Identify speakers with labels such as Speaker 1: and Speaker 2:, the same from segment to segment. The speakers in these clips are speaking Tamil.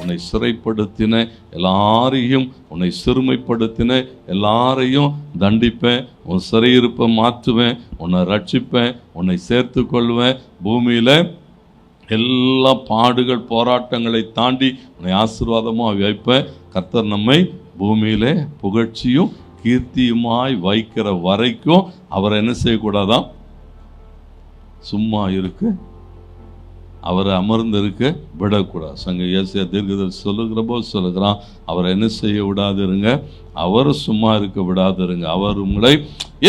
Speaker 1: உன்னை சிறைப்படுத்தின எல்லாரையும் உன்னை சிறுமைப்படுத்தின எல்லாரையும் தண்டிப்பேன். உன் சிறையிருப்பை மாற்றுவேன் உன்னை ரட்சிப்பேன் உன்னை சேர்த்து கொள்வேன் பூமியில் எல்லா பாடுகள் போராட்டங்களை தாண்டி உன்னை ஆசீர்வாதமாக வைப்பேன் கர்த்தர் நம்மை பூமியிலே புகழ்ச்சியும் கீர்த்தியுமாய் வைக்கிற வரைக்கும் அவரை என்ன செய்யக்கூடாதான் சும்மா இருக்கு. அவரை அமர்ந்து இருக்க விடக்கூடாது. சங்க இயேசியா தீர்க்கதர் சொல்லுகிற போது சொல்லுகிறான் அவரை என்ன செய்ய விடாதிருங்க. அவர் சும்மா இருக்க விடாதிருங்க. அவர் உங்களை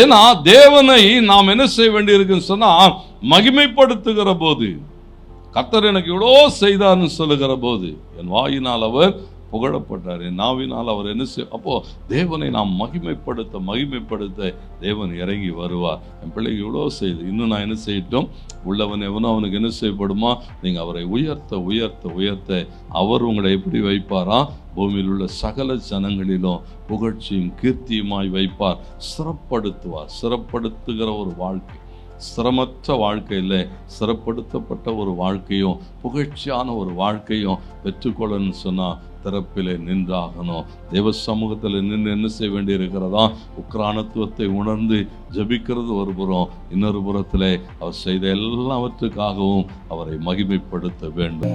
Speaker 1: ஏன்னா தேவனை நாம் என்ன செய்ய வேண்டியிருக்குன்னு சொன்னால் மகிமைப்படுத்துகிற போது கர்த்தர் எனக்கு இவ்வளோ செய்தார்னு சொல்லுகிற போது என் வாயினால் அவர் புகழப்பட்டார். என் நாவினால் அவர் என்ன செய் அப்போ தேவனை நாம் மகிமைப்படுத்த மகிமைப்படுத்த தேவன் இறங்கி வருவார். என் பிள்ளைக்கு இவ்வளோ செய்து இன்னும் நான் என்ன செய்யட்டும்? உள்ளவன் எவனோ அவனுக்கு என்ன செய்யப்படுமா? நீங்கள் அவரை உயர்த்த உயர்த்த உயர்த்த அவர் உங்களை எப்படி வைப்பாரா? பூமியில் உள்ள சகல ஜனங்களிலும் புகழ்ச்சியும் கீர்த்தியுமாய் வைப்பார். சிறப்படுத்துவார். சிறப்படுத்துகிற ஒரு வாழ்க்கை. சிரமற்ற வாழ்க்கையில் சிறப்படுத்தப்பட்ட ஒரு வாழ்க்கையும் புகழ்ச்சியான ஒரு வாழ்க்கையும் பெற்றுக்கொள்ளணும்னு சொன்னால் திறப்பிலே நின்றாகணும். தேவ சமூகத்தில் நின்று என்ன செய்ய வேண்டி இருக்கிறதா உக்ரானத்துவத்தை உணர்ந்து ஜபிக்கிறது ஒரு புறம் இன்னொரு புறத்தில் அவர் செய்த எல்லாவற்றுக்காகவும் அவரை மகிமைப்படுத்த வேண்டும்.